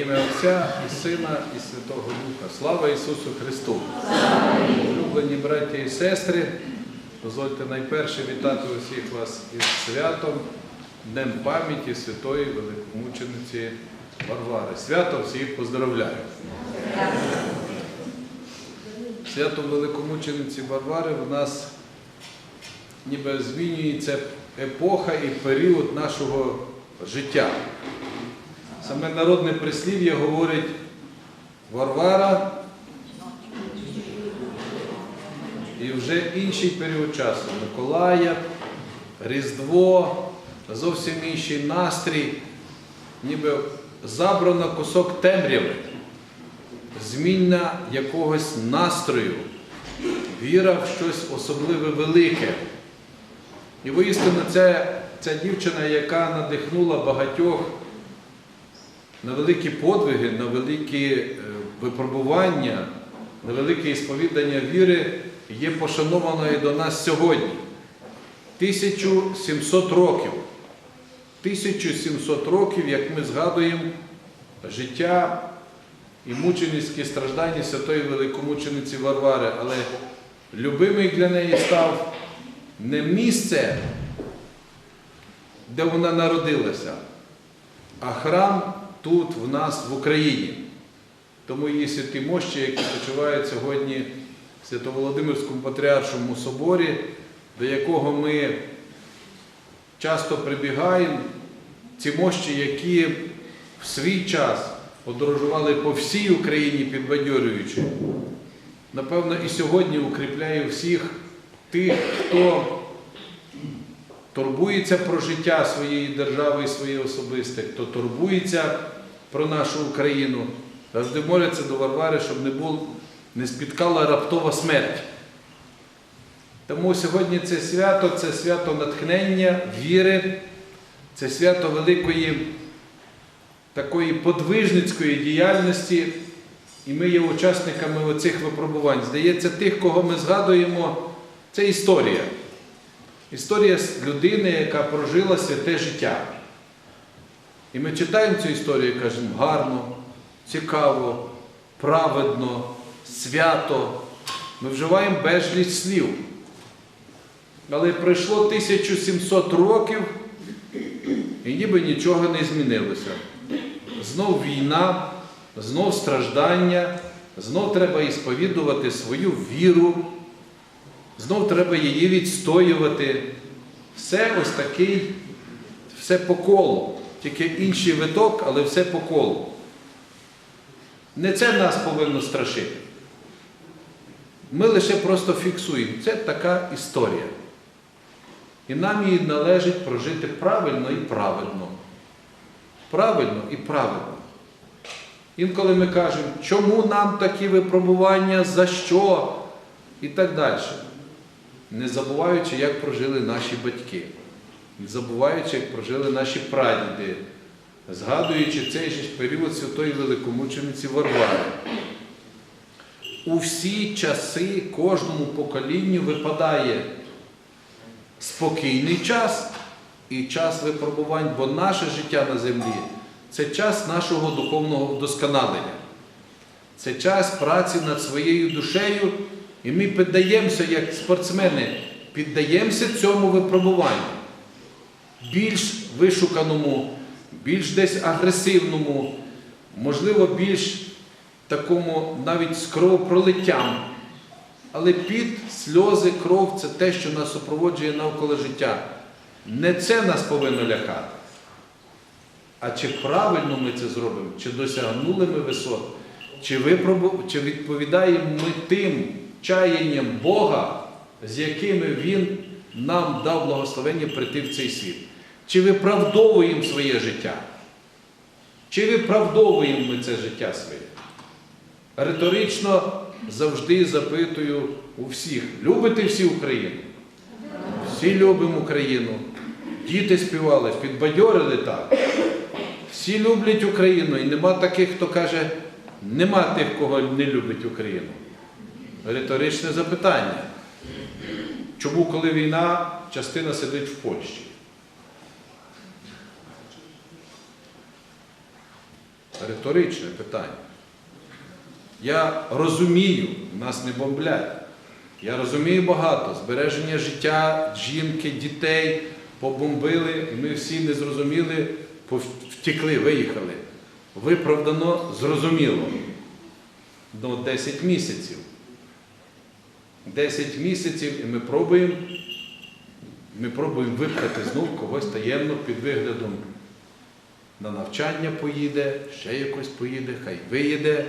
ім'я Отця і Сина, і Святого Духа. Слава Ісусу Христу! Улюблені браті і сестри, дозвольте найперше вітати усіх вас із святом, Днем пам'яті святої великомучениці Варвари. Свято всіх поздравляю! Свято великомучениці Варвари в нас ніби змінюється епоха і період нашого життя. Саме народне прислів'я говорить Варвара і вже інший період часу. Миколая, Різдво, зовсім інший настрій, ніби забрано кусок темряви, змінна якогось настрою, віра в щось особливе велике. І воістину це ця дівчина, яка надихнула багатьох на великі подвиги, на великі е, випробування, на велике ісповідання віри, є пошанованою до нас сьогодні. 1700 років. 1700 років, як ми згадуємо життя і мученицькі страждання святої великомучениці Варвари, але любимий для неї став не місце, де вона народилася, а храм тут, в нас, в Україні. Тому її святі мощі, які почувають сьогодні в Свято-Володимирському Патріаршому соборі, до якого ми часто прибігаємо, ці мощі, які в свій час подорожували по всій Україні підбадьорюючи, напевно, і сьогодні укріпляє всіх тих, хто турбується про життя своєї держави і своє особисте, хто турбується про нашу Україну, завжди моляться до Варвари, щоб не, був, не спіткала раптова смерть. Тому сьогодні це свято це свято натхнення, віри, це свято великої такої подвижницької діяльності. І ми є учасниками оцих випробувань. Здається, тих, кого ми згадуємо, це історія. Історія людини, яка прожила святе життя. І ми читаємо цю історію і кажемо гарно, цікаво, праведно, свято. Ми вживаємо безліч слів. Але пройшло 1700 років і ніби нічого не змінилося. Знов війна, знов страждання, знов треба ісповідувати свою віру, знов треба її відстоювати. Все ось такий, все по колу. Тільки інший виток, але все по колу. Не це нас повинно страшити. Ми лише просто фіксуємо. Це така історія. І нам її належить прожити правильно і праведно. Правильно і правильно. Інколи ми кажемо, чому нам такі випробування, за що? І так далі. Не забуваючи, як прожили наші батьки, не забуваючи, як прожили наші прадіди, згадуючи цей же період святої великомучениці Варвари. У всі часи кожному поколінню випадає спокійний час і час випробувань, бо наше життя на землі це час нашого духовного вдосконалення. Це час праці над своєю душею, і ми піддаємося, як спортсмени, піддаємося цьому випробуванню. Більш вишуканому, більш десь агресивному, можливо, більш такому навіть з кровопролиттям. Але під сльози, кров це те, що нас супроводжує навколо життя. Не це нас повинно лякати. А чи правильно ми це зробимо, чи досягнули ми висот, чи, випробу... чи відповідаємо ми тим чаянням Бога, з якими Він нам дав благословення прийти в цей світ? Чи виправдовуємо своє життя? Чи виправдовуємо ми це життя своє? Риторично завжди запитую у всіх, любите всі Україну? Всі любимо Україну. Діти співали, підбадьорили так. Всі люблять Україну, і нема таких, хто каже, нема тих, кого не любить Україну. Риторичне запитання. Чому, коли війна, частина сидить в Польщі? Риторичне питання. Я розумію, нас не бомблять. Я розумію багато. Збереження життя, жінки, дітей побомбили, ми всі не зрозуміли, втекли, виїхали. Виправдано зрозуміло. Ну, 10 місяців. 10 місяців, і ми пробуємо, ми пробуємо випхати знов когось таємно під виглядом на навчання поїде, ще якось поїде, хай виїде.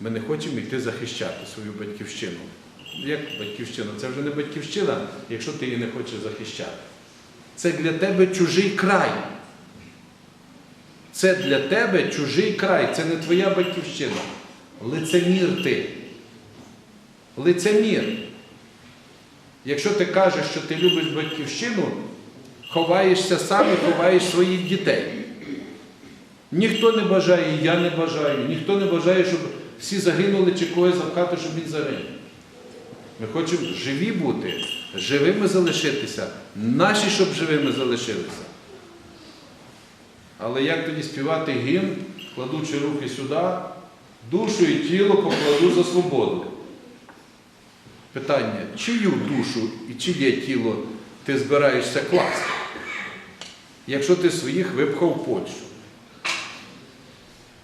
Ми не хочемо йти захищати свою батьківщину. Як батьківщина? Це вже не батьківщина, якщо ти її не хочеш захищати. Це для тебе чужий край. Це для тебе чужий край, це не твоя батьківщина. Лицемір ти. Лицемір. Якщо ти кажеш, що ти любиш батьківщину, ховаєшся сам і ховаєш своїх дітей. Ніхто не бажає, я не бажаю, ніхто не бажає, щоб всі загинули чи когось запхати, щоб він загинув. Ми хочемо живі бути, живими залишитися, наші, щоб живими залишилися. Але як тоді співати гімн, кладучи руки сюди, душу і тіло покладу за свободу. Питання, чию душу і чиє тіло ти збираєшся класти, якщо ти своїх випхав Польщу?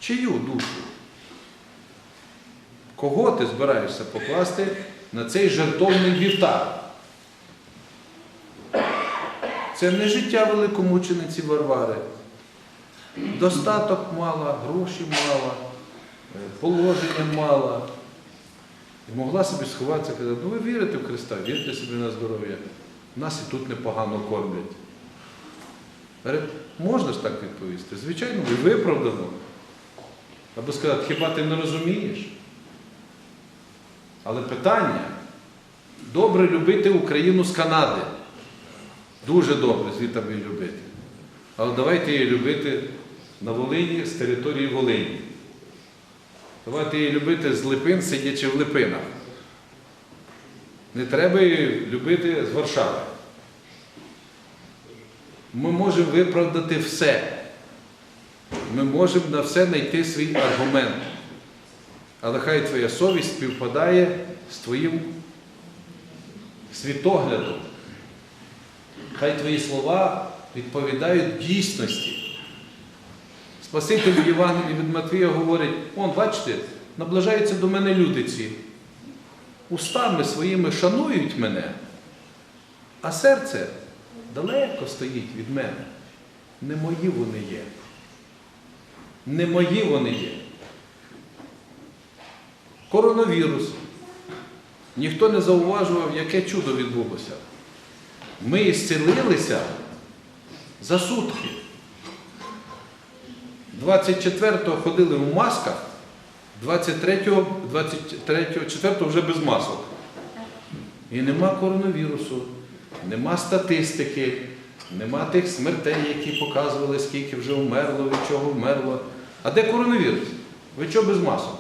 Чию душу? Кого ти збираєшся покласти на цей жертовний вівтар? Це не життя великомучениці Варвари. Достаток мала, гроші мала, е, положення мала. І могла собі сховатися і казати, ну ви вірите в Христа, вірте собі на здоров'я. Нас і тут непогано кормлять. Можна ж так відповісти? Звичайно, і виправдано. Або сказати, хіба ти не розумієш? Але питання добре любити Україну з Канади. Дуже добре звідти її любити. Але давайте її любити на Волині з території Волині. Давайте її любити з Липин, сидячи в Липинах. Не треба її любити з Варшави. Ми можемо виправдати все. Ми можемо на все знайти свій аргумент. Але хай твоя совість співпадає з твоїм світоглядом. Хай твої слова відповідають дійсності. Спаситель в Євангелії від Матвія говорить, он, бачите, наближаються до мене люди ці. Устами своїми шанують мене, а серце далеко стоїть від мене. Не мої вони є. Не мої вони є. Коронавірус. Ніхто не зауважував, яке чудо відбулося. Ми зцілилися за сутки. 24-го ходили в масках, 23-го, 23-го, 4-го вже без масок. І нема коронавірусу, нема статистики, нема тих смертей, які показували, скільки вже вмерло, від чого вмерло. А де коронавірус? Ви чого без масок?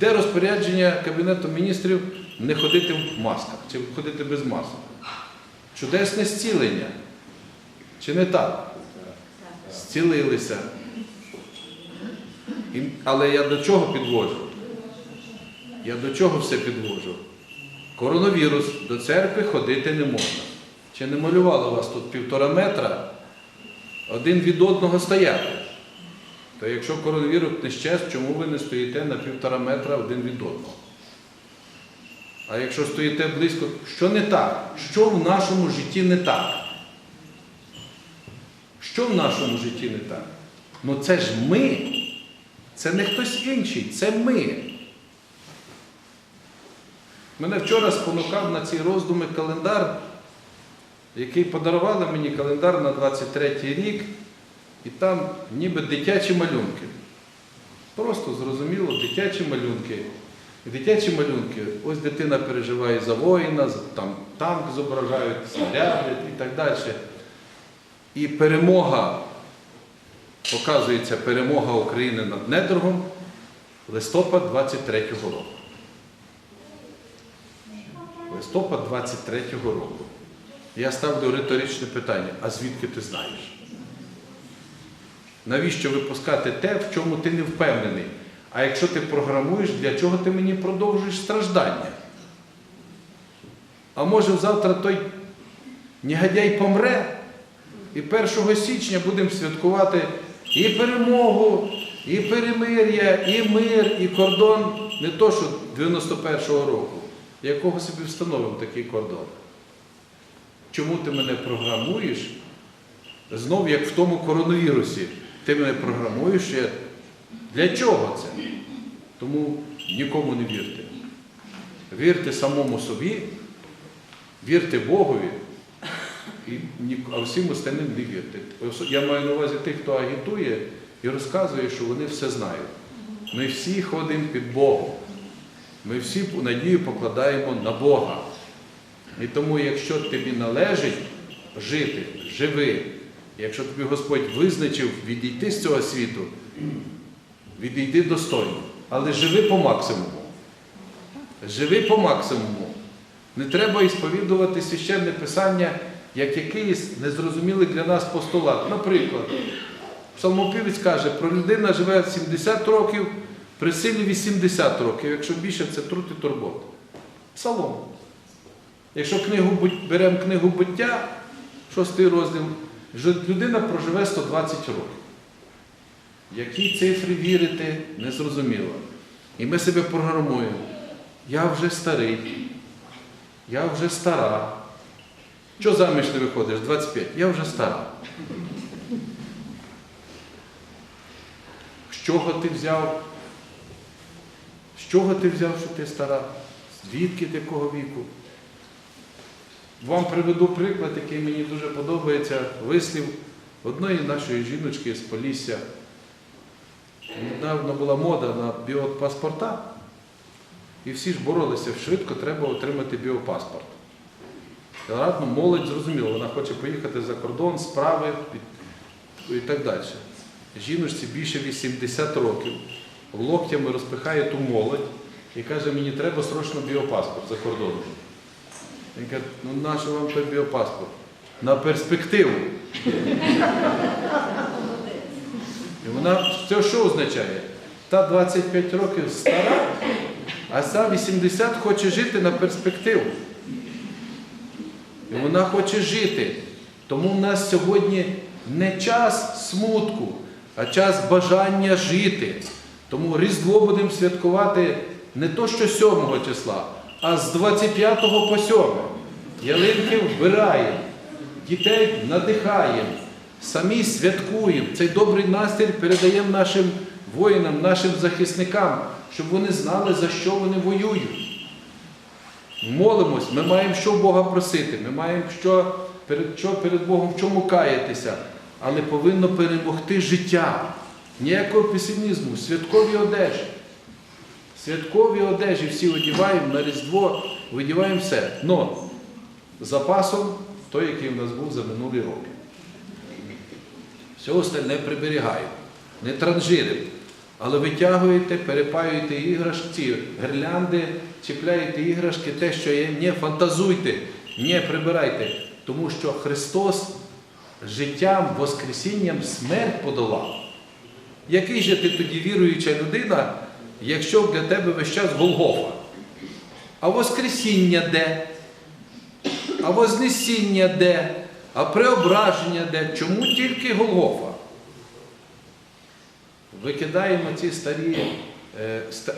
Де розпорядження Кабінету міністрів не ходити в масках чи ходити без масок? Чудесне зцілення. Чи не так? Зцілилися. І- Але я до чого підводжу? Я до чого все підводжу? Коронавірус, до церкви ходити не можна. Чи не малювало вас тут півтора метра один від одного стояти? То якщо коронавірус не щез, чому ви не стоїте на півтора метра один від одного? А якщо стоїте близько, що не так? Що в нашому житті не так? Що в нашому житті не так? Ну це ж ми. Це не хтось інший, це ми. Мене вчора спонукав на ці роздуми календар, який подарували мені календар на 23-й рік, і там ніби дитячі малюнки. Просто зрозуміло, дитячі малюнки. Дитячі малюнки, ось дитина переживає за воїна, там танк зображають, снаряди і так далі. І перемога, показується перемога України над недругом листопад 23-го року. Листопад 23-го року. Я ставлю риторичне питання, а звідки ти знаєш? Навіщо випускати те, в чому ти не впевнений? А якщо ти програмуєш, для чого ти мені продовжуєш страждання? А може завтра той негодяй помре, і 1 січня будемо святкувати і перемогу, і перемир'я, і мир, і кордон не то, що 91-го року, якого собі встановимо такий кордон. Чому ти мене програмуєш? Знов як в тому коронавірусі. Ти мене програмуєш. Для чого це? Тому нікому не вірте. Вірте самому собі, вірте Богові, а всім остальним не вірте. Я маю на увазі тих, хто агітує і розказує, що вони все знають. Ми всі ходимо під Богом. Ми всі надію покладаємо на Бога. І тому, якщо тобі належить жити, живи. Якщо тобі Господь визначив відійти з цього світу, відійди достойно. Але живи по максимуму. Живи по максимуму. Не треба ісповідувати священне писання як якийсь незрозумілий для нас постулат. Наприклад, Псалмопівець каже, про людина живе 70 років, при силі 80 років, якщо більше це труд і турбота. Псалом. Якщо книгу, беремо книгу буття, шостий розділ, людина проживе 120 років. Якій цифрі вірити, незрозуміло. І ми себе програмуємо. Я вже старий, я вже стара. Що заміж не виходиш? 25. Я вже стара. З чого ти взяв? З чого ти взяв, що ти стара? Звідки ти якого віку? Вам приведу приклад, який мені дуже подобається, вислів одної нашої жіночки з Полісся. Недавно була мода на біопаспорта, і всі ж боролися, швидко треба отримати біопаспорт. І молодь зрозуміла, вона хоче поїхати за кордон, справи і так далі. Жіночці більше 80 років, локтями розпихає ту молодь і каже, мені треба срочно біопаспорт за кордоном. Він каже, ну нащо вам той біопаспорт? На перспективу. І вона це що означає? Та 25 років стара, а ця 80 хоче жити на перспективу. І вона хоче жити. Тому в нас сьогодні не час смутку, а час бажання жити. Тому Різдво будемо святкувати не то, що 7 числа, а з 25 по 7. Ялинки вбираємо, дітей надихаємо, самі святкуємо. Цей добрий настрій передаємо нашим воїнам, нашим захисникам, щоб вони знали, за що вони воюють. Молимось, ми маємо що Бога просити, ми маємо що перед, що перед Богом в чому каятися, але повинно перемогти життя. Ніякого песимізму, святкові одежі. Святкові одежі всі одіваємо на Різдво, видіваємо все. Но запасом той, який в нас був за минулі роки. Все остальне приберігаємо, не транжиримо. Але витягуєте, перепаюєте іграшки, ці гирлянди, чіпляєте іграшки, те, що є, не фантазуйте, не прибирайте. Тому що Христос життям, Воскресінням смерть подолав. Який же ти тоді віруюча людина, якщо для тебе весь час Голгофа? А Воскресіння де? А Вознесіння де? А преображення де? Чому тільки Голгофа? Викидаємо ці старі, ста-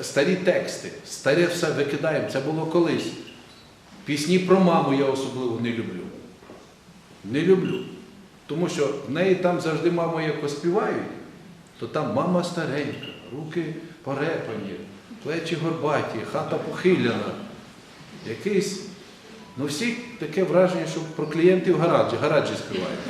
старі тексти, старе все викидаємо. Це було колись. Пісні про маму я особливо не люблю. Не люблю. Тому що в неї там завжди маму як поспівають, то там мама старенька, руки порепані, плечі горбаті, хата похиляна. Якийсь, ну всі таке враження, що про клієнтів в гаражі, гаражі співають.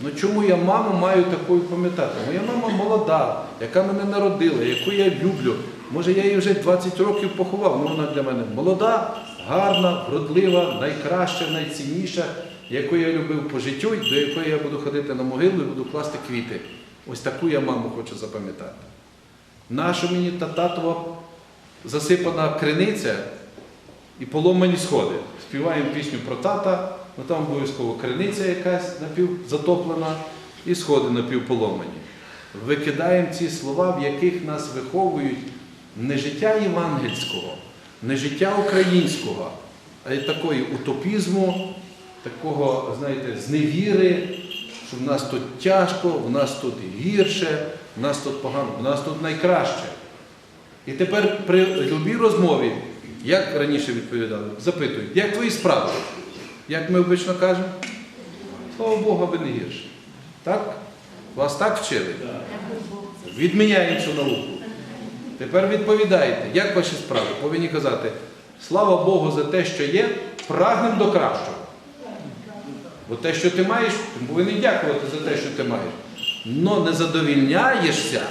Ну чому я маму маю такою пам'ятати? Моя мама молода, яка мене народила, яку я люблю. Може, я її вже 20 років поховав, але вона для мене молода, гарна, вродлива, найкраща, найцінніша, яку я любив по життю, до якої я буду ходити на могилу і буду класти квіти. Ось таку я маму хочу запам'ятати. Наша мені та татова засипана криниця і поломані сходи. Співаємо пісню про тата, ну там обов'язково криниця якась напівзатоплена, і сходи напівполомані. Викидаємо ці слова, в яких нас виховують не життя євангельського, не життя українського, а й такої утопізму, такого, знаєте, зневіри, що в нас тут тяжко, в нас тут гірше, в нас тут погано, в нас тут найкраще. І тепер при любій розмові, як раніше відповідали, запитують, як твої справи? Як ми обично кажемо? Слава Богу, ви не гірше. Так? Вас так вчили? Відміняємо цю науку. Тепер відповідаєте, як ваші справи? Повинні казати, слава Богу за те, що є, прагнемо до кращого. Бо те, що ти маєш, ти повинен дякувати за те, що ти маєш. Но не задовільняєшся,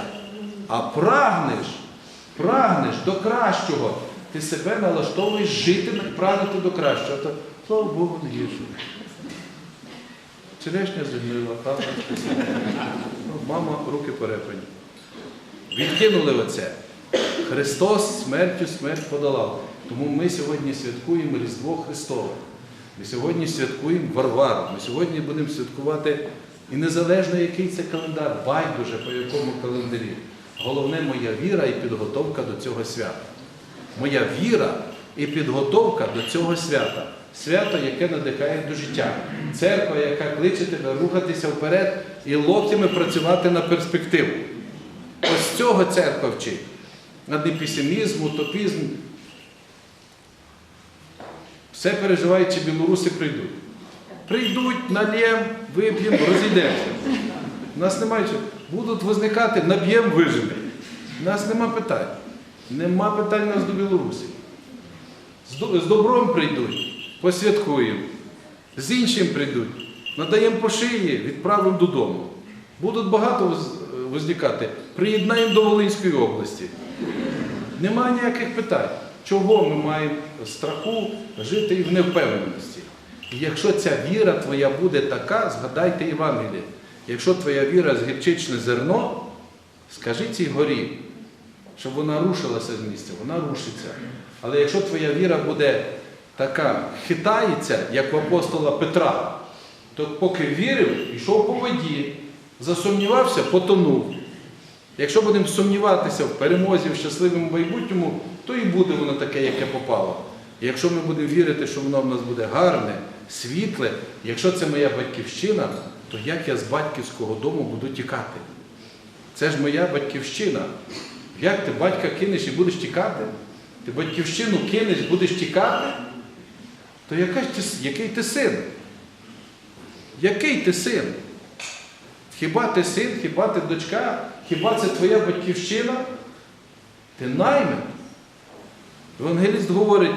а прагнеш, прагнеш до кращого. Ти себе налаштовуєш жити, прагнути до кращого. Слава Богу, не гірше. Черешня згнила, правда? Ну, Мама, руки перепані. Відкинули оце. Христос смертю смерть подолав. Тому ми сьогодні святкуємо Різдво Христове. Ми сьогодні святкуємо Варвару. Ми сьогодні будемо святкувати і незалежно який це календар, байдуже по якому календарі. Головне моя віра і підготовка до цього свята. Моя віра і підготовка до цього свята. Свято, яке надихає до життя. Церква, яка кличе тебе рухатися вперед і локтями працювати на перспективу. Ось цього церква вчить. А не песимізм, утопізм. Все переживають, чи білоруси прийдуть. Прийдуть, нальєм, вип'ємо, розійдемося. У нас немає чого. Будуть возникати, наб'ємо, виживемо. У нас нема питань. Нема питань у нас до Білорусі. З З добром прийдуть, посвяткуємо. З іншим прийдуть, надаємо по шиї, відправимо додому. Будуть багато воз- возникати. Приєднаємо до Волинської області. Немає ніяких питань. Чого ми маємо страху жити і в невпевненості? І якщо ця віра твоя буде така, згадайте Євангеліє. Якщо твоя віра з гірчичне зерно, скажи цій горі, щоб вона рушилася з місця, вона рушиться. Але якщо твоя віра буде така, хитається, як в апостола Петра, то поки вірив, йшов по воді, засумнівався, потонув. Якщо будемо сумніватися в перемозі, в щасливому майбутньому, то і буде воно таке, яке попало. Якщо ми будемо вірити, що воно в нас буде гарне, світле, якщо це моя батьківщина, то як я з батьківського дому буду тікати? Це ж моя батьківщина. Як ти батька кинеш і будеш тікати? Ти батьківщину кинеш, будеш тікати? То яка який ти син? Який ти син? Хіба ти син, хіба ти дочка, хіба це твоя батьківщина? Ти наймит. Евангеліст говорить,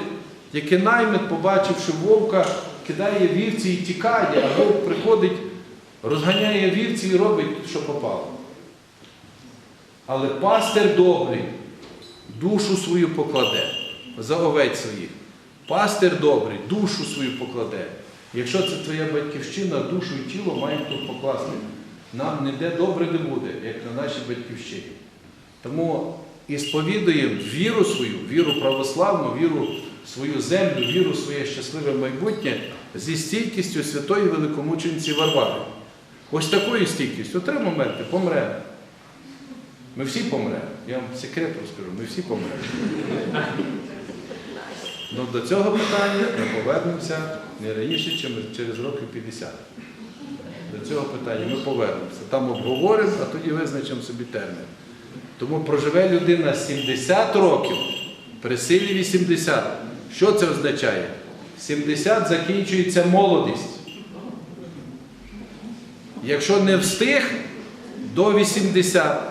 який наймит, побачивши вовка, кидає вівці і тікає, а вовк приходить, розганяє вівці і робить, що попало. Але пастир добрий душу свою покладе за овець своїх. Пастир добрий, душу свою покладе. Якщо це твоя батьківщина, душу і тіло маємо тут покласти. Нам ніде добре не буде, як на нашій батьківщині. Тому і сповідуємо віру свою, віру православну, віру свою землю, віру своє щасливе майбутнє зі стійкістю святої великомучениці Варвари. Ось такою стійкістю. Три моменти помремо. Ми всі помремо. Я вам секрет розкажу, ми всі помремо. Ну, до цього питання ми повернемося не раніше, ніж через років 50. До цього питання ми повернемося. Там обговоримо, а тоді визначимо собі термін. Тому проживе людина 70 років, при силі 80. Що це означає? 70 закінчується молодість. Якщо не встиг до 80,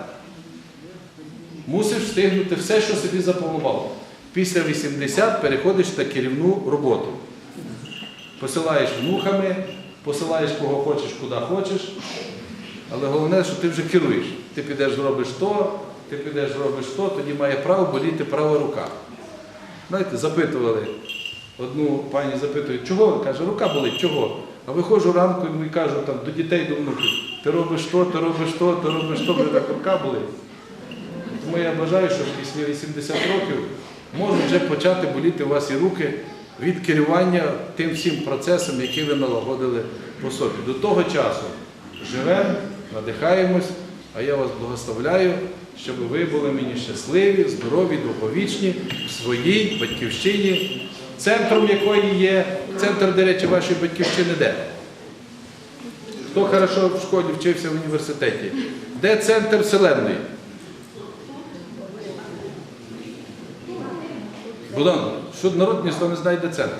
мусиш встигнути все, що собі запланував. Після 80 переходиш на керівну роботу. Посилаєш внуками, посилаєш кого хочеш, куди хочеш. Але головне, що ти вже керуєш. Ти підеш зробиш то, ти підеш зробиш то, тоді має право боліти права рука. Знаєте, запитували, одну пані запитує, чого? Каже, рука болить, чого? А виходжу ранку і кажу там, до дітей, до внуків, ти робиш то, ти робиш то, ти робиш то, мене так рука болить. Тому я бажаю, що після 80 років можуть вже почати боліти у вас і руки від керування тим всім процесом, який ви налагодили по собі. До того часу живемо, надихаємось, а я вас благословляю, щоб ви були мені щасливі, здорові, довговічні в своїй батьківщині, центром якої є, центр, до речі, вашої батьківщини де? Хто хорошо в школі вчився в університеті? Де центр Вселенної? Богдан, що народ ніхто не знає, де центр?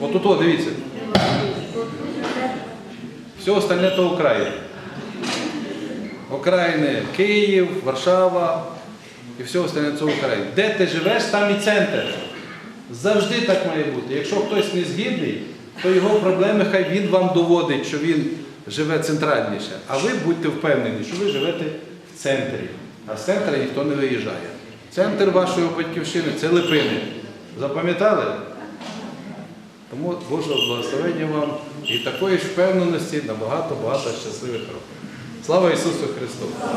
От тут, дивіться. Все остальне то Україна. Окраїни Київ, Варшава і все остальне це Україна. Де ти живеш, там і центр. Завжди так має бути. Якщо хтось не згідний, то його проблеми хай він вам доводить, що він живе центральніше. А ви будьте впевнені, що ви живете в центрі. А з центра ніхто не виїжджає. Центр вашої батьківщини це Липини. Запам'ятали? Тому Божого благословення вам і такої ж впевненості на багато-багато щасливих років. Слава Ісусу Христу!